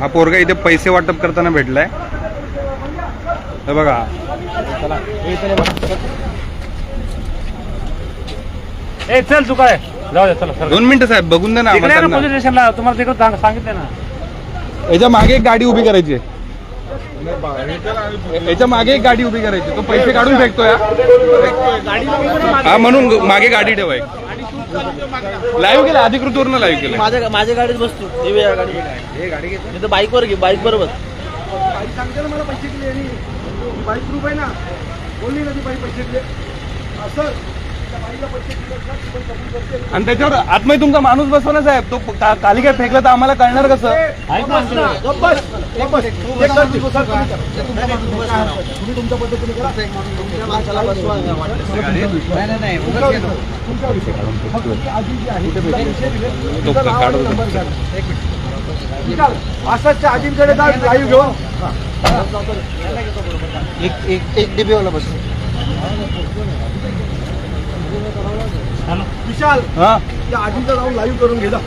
हा पोरगा इथे पैसे वाटप करताना भेटलाय. हे बघा. ए चल तू काय? जाऊ दे चला दोन मिनिटं साहेब बघून द्या ना पोलीस. स्टेशनला तुम्हाला तिकडे सांग- सांगितलं ना. याच्या मागे एक गाडी उभी करायची. आहे. याच्या मागे एक गाडी उभी करायची. तो पैसे काढून फेकतोय हा. हा म्हणून मागे गाडी ठेवाय. लाईव्ह केलं? अधिकृत वरनं लाईव्ह केलं. माझ्या माझ्या गाडीत बसतो. दिवे या गाडी मी तर बाईकवर घे बाईकवर बस सांगते ना मला पैसे दिले. बावीस रुपये ना. बोलली ना ती बाई पैसे दिले. असं आणि त्याच्यावर आतमध्ये तुमचा माणूस बसवा ना साहेब तो का- काली काय फेकला तर आम्हाला कळणार कसं? तुम्ही करा. तुम्ही तुमच्या पद्धतीने करा. तुमच्या माणसाला बसवा तुमचा विषय. तुमचा विषय. फक्त ती आजी जी आहे, तिला पैसे दिले, तो तिचं नाव काढून आणि नंबर घ्या. निकाल. असाच आजींकडे जा लाईव्ह घेऊन. एक एक एक डबेवाला बस विशाल हा? त्या आजीचं जाऊन लाईव्ह करून घे जा.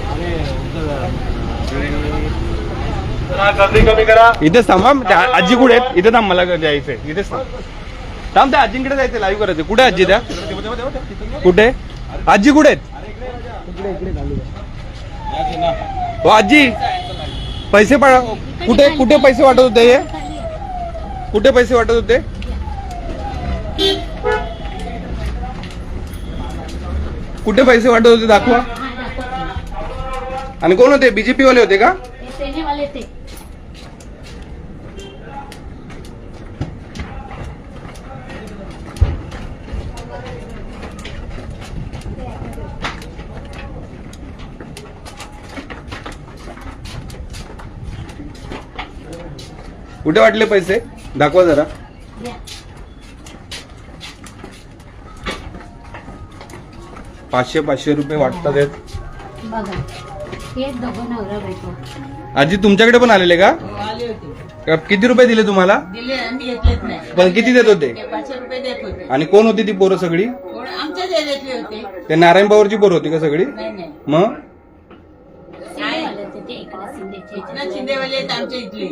इथेच थांबा त्या आजी कुठे आहेत? इथे थांब मला जायचंय. इथेच थांब. थांब त्या आजींकडे जायचं लाईव्ह करायचं कुठे आजी त्या? कुठे? आजी कुठे आहेत? हो आजी! पैसे पा कुठे कुठे पैसे वाटत होते हे? कुठे पैसे वाटत होते? कुठे पैसे वाटत होते दाखवा. आणि कोण होते? बीजेपी वाले होते का? सेने वाले थे कुठे वाटले पैसे? दाखवा जरा. पाचशे पाचशे रुपये वाटतात आहेत. बघा हे दोघं नवरा बायको. आजी तुमच्याकडे पण आलेले का? का किती रुपये दिले तुम्हाला? दिले आम्ही घेतलेच नाही. पण किती देत होते? ते पाचशे रुपये देत होते. आणि कोण होती ती पोरं सगळी? कोण? आमच्याच एरियातले होते. ते नारायण पवारची पोरं होती का सगळी? नाही नाही. मग? सेने वाले होते ते एकनाथ शिंदेचे एकनाथ शिंदेवाले आहेत आमच्या इथले.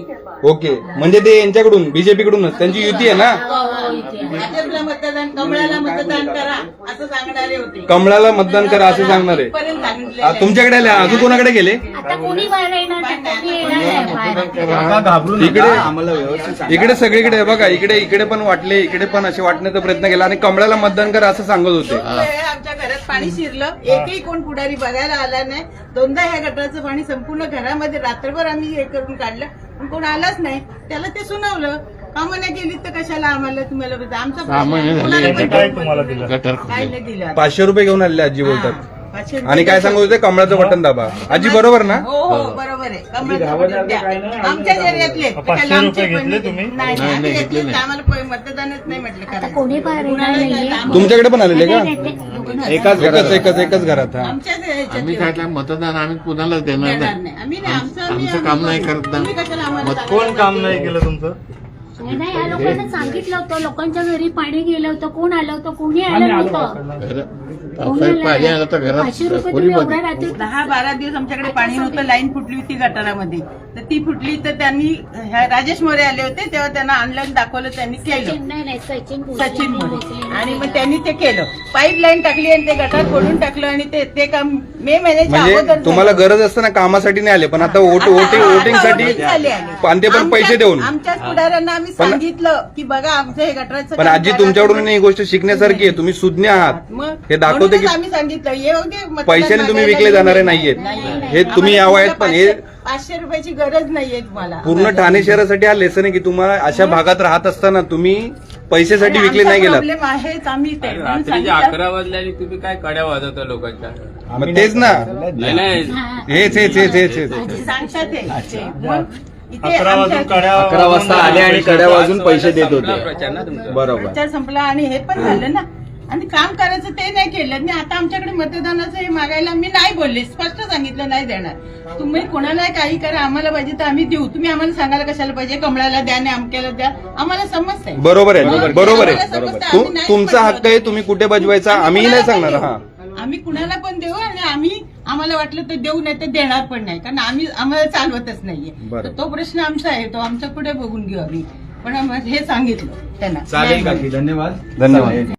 ओके. म्हणजे ते यांच्याकडून बीजेपी कडूनच. त्यांची युती आहे ना? हो, इथे. आहे. भाजपला मतदान कमळाला मतदान करा असं सांगणारे होते. कमळाला मतदान करा असं सांगणार. आहे पर्यंत सांगितलेलं आ, आहे. तुमच्याकडे आले अजून कोणाकडे गेले? आता कोणी बाहेर येणार नाही कोणी येणार नाही. बाहेर. इकडे इकडे सगळीकडे आहे बघा इकडे इकडे पण वाटले इकडे पण असे वाटण्याचा प्रयत्न केला आणि कमळाला मतदान करा असं सांगत होते. दोन वेळा आमच्या घरात पाणी शिरलं. एकही कोण पुढारी बघायला आला नाही. दोनदा ह्या गटाराचं पाणी संपूर्ण घरामध्ये रात्रभर आम्ही हे करून काढलं. पण कोण आलाच नाही. त्याला ते सुनावलं. तर कशाला आम्हाला तुम्हाला बघा. आमचा प्रश्न आहे. कोणाला पण काय तुम्हाला दिलं? काय नाही दिलं पाचशे रुपये घेऊन आलेले आजी बोलतात. पाचशे रुपये आणि काय सांगत होते कमळाचं बटन दाबा. आजी बरोबर ना? हो हो बरोबर आहे. कमळाचं बटन द्या. आमच्याच एरियातले पाचशे त्याला आमचे रुपये पण- घेतले तुम्ही? नाही आम्ही घेतले नाही. आम्हाला प- मतदानच नाही म्हटलं आता करायचं. कोणी बाहेर येणार कुणाला नाहीये. काय- तुमच्याकडे पण आलेले का? एकाच एकच एकच एकच घरात हा. आमच्याच आम्ही काय काय मतदान आम्ही कुणालाच देणार देणार नाही. नाही. आम्ही नाही आमचं आम्ही- आमचं काम नाही करत ना. तुम्ही कशाला आम्हाला मग सांगायला कोण काम नाही? केलं तुमचं? नाही, नाही या लोकांना सांगितलं होतं लोकांच्या घरी पाणी गेलं होतं कोण आलं होतं कोणी आलं नव्हतं. पावसाळ्यात पाणी आलं तर आलं पाचशे रुपये घरात तुम्ही खोली एवढ्या रात्री दहा बारा दिवस आमच्याकडे पाणी नव्हतं लाईन फुटली होती गटारामध्ये. तर ती फुटली तर त्यांनी ह्या राजेश मोरे आले होते तेव्हा त्यांना ऑनलाईन दाखवलं त्यांनी केलं. सचिन नाही नाही सचिन भोसले, सचिन मोरे. भोसले. आणि मग त्यांनी ते केलं. पाईप लाईन टाकली आणि ते गटार खोलून टाकलं आणि ते ते काम मे महिन्याच्या म्हणजे. तुम्हाला गरज असताना कामासाठी नाही आले पण आता वोट आता- वोटिंग आता वोटिंगसाठी voting झाली आली. आणि ते पण पैसे देऊन. आमच्याच पुढाऱ्यांना आम्ही पण- सांगितलं की बघा आमचं हे गटाराचं पण काम आजी करा. तुमच्याकडून ही गोष्ट शिकण्यासारखी आहे तुम्ही सुज्ञ आहात. मग हे दाखवते की आम्ही सांगितलं हे पैशाने तुम्ही विकले जाणारे नाही. नाहीयेत. नाही, नाही. हे तुम्ही या आम्हाला वयात पण हे- पाचशे- रुपयाची गरज नाहीये तुम्हाला पूर्ण ठाणे शहरासाठी हा लेसन आहे की तुम्हाला अशा भागात राहत असताना तुम्ही पैशासाठी विकले नाही गेलात प्रॉब्लेम आहेच आम्ही ते म्हणून रात्रीचे सांगितलं. अकरा वाजल्याने तुम्ही काय कड्या वाजवता लोकांच्या मग तेच ना नाही नाही हा. हेच हेच हेच हेच हेच सांगतात ते. ते. मग इथे अकरा वाजून आमच्या- काड्या अकरा वाजता आले आणि कड्या वाजून पैसे देत होते प्रचार ना तुमचा बरोबर प्रचार संपला आणि हे पण झालं ना आणि काम करायचं ते नाही केलं. आणि आता आमच्याकडे मतदानाचं हे मागायला मी नाही बोलले. स्पष्ट सांगितलं नाही देणार. तुम्ही कोणाला काही करा. आम्हाला पाहिजे तर आम्ही देऊ. तुम्ही आम्हाला सांगायला कशाला पाहिजे? कमळाला द्या आणि अमक्याला द्या. आम्हाला समजतंय. बरोबर आहे बरोबर आहे. समजतं, आम्ही नाही तुमचा. हक्क आहे. तुम्ही कुठे बजवायचा? आम्ही नाही सांगणार. हा. आम्ही कुणाला पण देऊ आणि आम्ही आम्हाला वाटलं तर देऊ नाही तर देणार पण नाही. कारण आम्ही आम्हाला चालवतच नाहीये. तो प्रश्न आमचा आहे. तो आमच्या पुढे बघून घेऊ आम्ही. पण आम्हाला हे सांगितलं त्यांना. चालेल धन्यवाद. धन्यवाद.